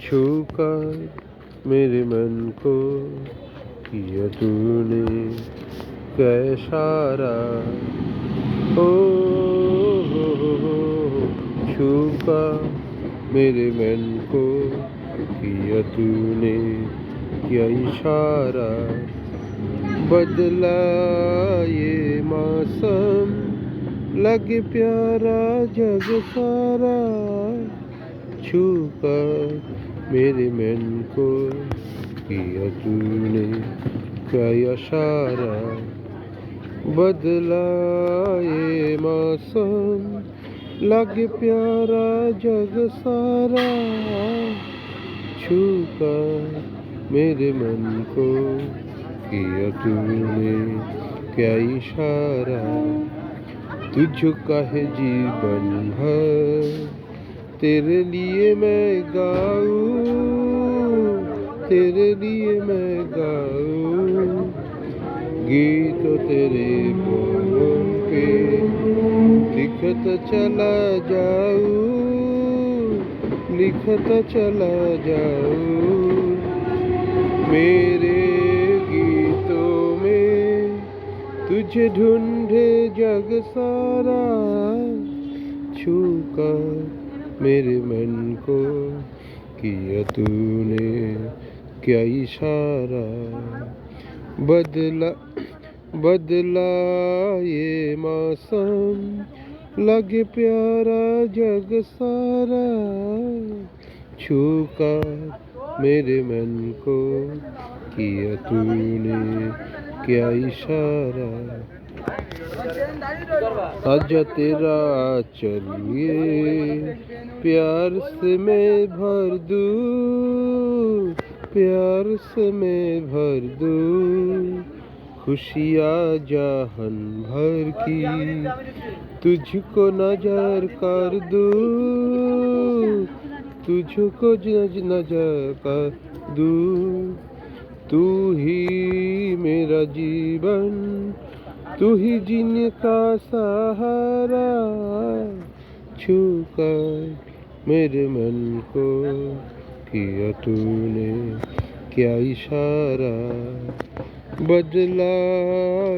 چھوکا میرے من کو کیا تو نے ہو او چھوکا میرے من کو کیا تو نے کیا اشارہ بدلا یہ موسم لگ پیارا جگ سارا چھو کر میرے من کو کیا تو نے کیا اشارہ بدلا یہ موسم؟ لگ پیارا جگ سارا چھپا میرے من کو کیا تو نے کیا اشارہ تجھ کا ہے جیون بھر تیرے لیے میں گاؤں، تیرے لیے میں گاؤں۔ گیت تیرے بولوں پہ لکھت چلا جاؤں، لکھت چلا جاؤں۔ میرے تجھ ڈھونڈے جگ سارا چھوکا میرے من کو کیا تو نے کیا اشارہ بدلا بدلا یہ موسم لگ پیارا جگ سارا چھو کا میرے من کو کیا تو نے کیا اشارہ آجا تیرا چلیے پیار سے میں بھر دوں پیار سے میں بھر دوں خوشیاں جہن بھر کی تجھ کو نظر کر دوں تجھ کو نظر کر دوں تو ہی میرا جیون، تو ہی جن کا سہارا چھو کر میرے من کو کیا تو نے کیا اشارہ بدلا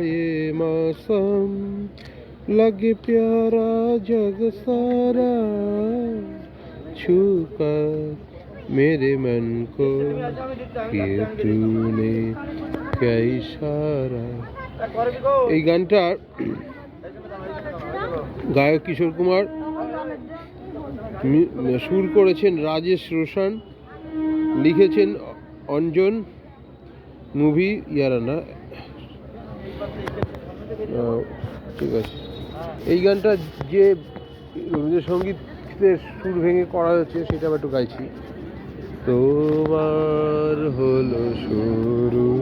یہ موسم لگ پیارا جگ سارا چھو کر मेरे मन को किया तूने क्या इशारा এই গানটার গায়ক কিশোর কুমার মি- সুর করেছেন রাজেশ রোশন লিখেছেন অঞ্জন মুভি ইয়ারানা আহ, ঠিক আছে এই গানটা যে রবীন্দ্রসঙ্গীতের সুর ভেঙে করা হয়েছে সেটা আমি একটু গাইছি তোমার হলো শুরু।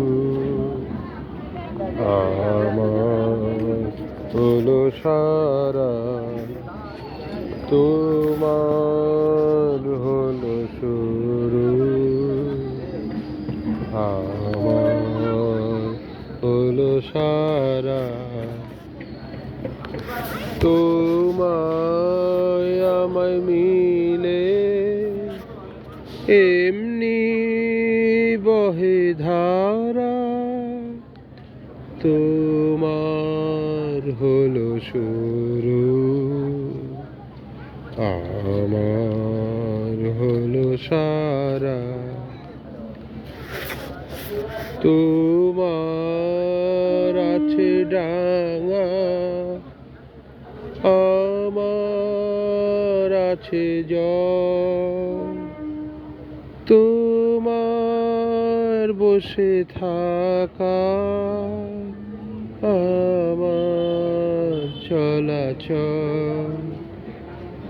আমার হলো সারা। তোমার হলো শুরু। আমার হলো সারা। তোমায় আমায় মিলে এমনি বহে ধারা, তোমার হলো শুরু। আমার হলো সারা। তোমার আছে ডাঙা, আমার আছে জল তোমার বসে থাকা আমার চলাচল।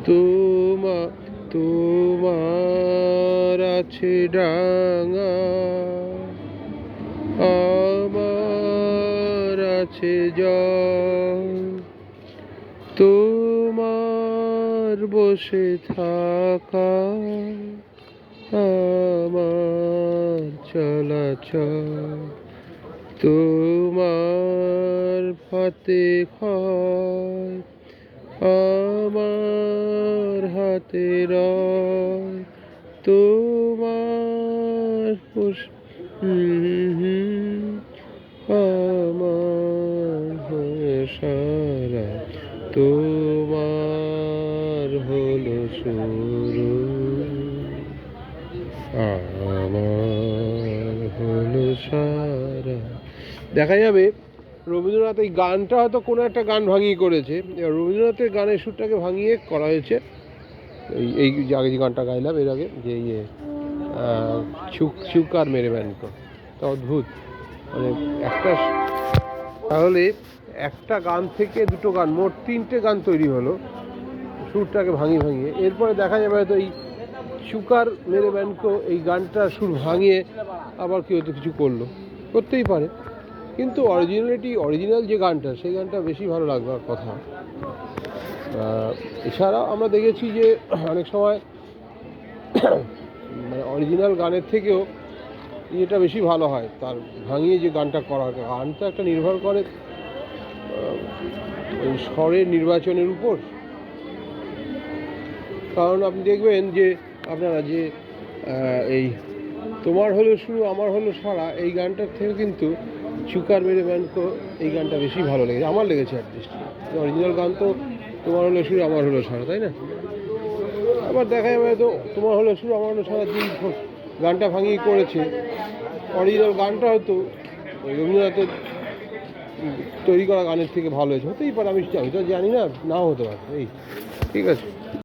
তোমা, তোমার আছে ডাঙা, আমার আছে জল। তোমার বসে থাকা আমার চলাচল তোমার ফাতে আমার রয় তোমার হুস- হুম হুম আমার হয়ে সারা তোমার হলো শুরু দেখা যাবে, রবীন্দ্রনাথ এই গানটা হয়তো কোনো একটা গান ভাঙিয়ে করেছে। রবীন্দ্রনাথের গানের সুরটাকে ভাঙিয়ে করা হয়েছে। এই এই যে আগে যে গানটা গাইলাম এর আগে, যে ইয়ে ছুক ছুক আর মেরে ব্যানকো তা অদ্ভুত। মানে একটা তাহলে একটা গান থেকে দুটো গান, মোট তিনটে গান তৈরি হলো সুরটাকে ভাঙিয়ে ভাঙিয়ে। এরপরে দেখা যাবে হয়তো এই সুকার মেরে ব্যানকো এই গানটা সুর ভাঙিয়ে আবার কেউ হয়তো কিছু করল। করতেই পারে। কিন্তু অরিজিনালিটি অরিজিনাল যে গানটা সেই গানটা বেশি ভালো লাগবার কথা। আহ, এছাড়াও আমরা দেখেছি যে অনেক সময় মানে অরিজিনাল গানের থেকেও ইয়েটা বেশি ভালো হয়। তার ভাঙিয়ে যে গানটা করা হয় গান তো একটা নির্ভর করে ওই স্বরের নির্বাচনের উপর। কারণ আপনি দেখবেন যে আপনারা যে এই তোমার হলো শুরু, আমার হলো সারা, এই গানটার থেকে কিন্তু চুকার মেরে ব্যানকো এই গানটা বেশি ভালো লেগেছে, আমার লেগেছে অ্যাটলিস্ট অরিজিনাল গান তো তোমার হলো শুরু, আমার হলো সারা, তাই না? আবার দেখা যাবে তো, তোমার হলো শুরু, আমার হলো সারা, দিন গানটা ভাঙিয়ে করেছে। অরিজিনাল গানটা হয়তো রবীন্দ্রনাথের তৈরি করা গানের থেকে ভালো হয়েছে, হতেই পারে, আমি আমি তো জানি না, নাও হতে পারে, এই, ঠিক আছে।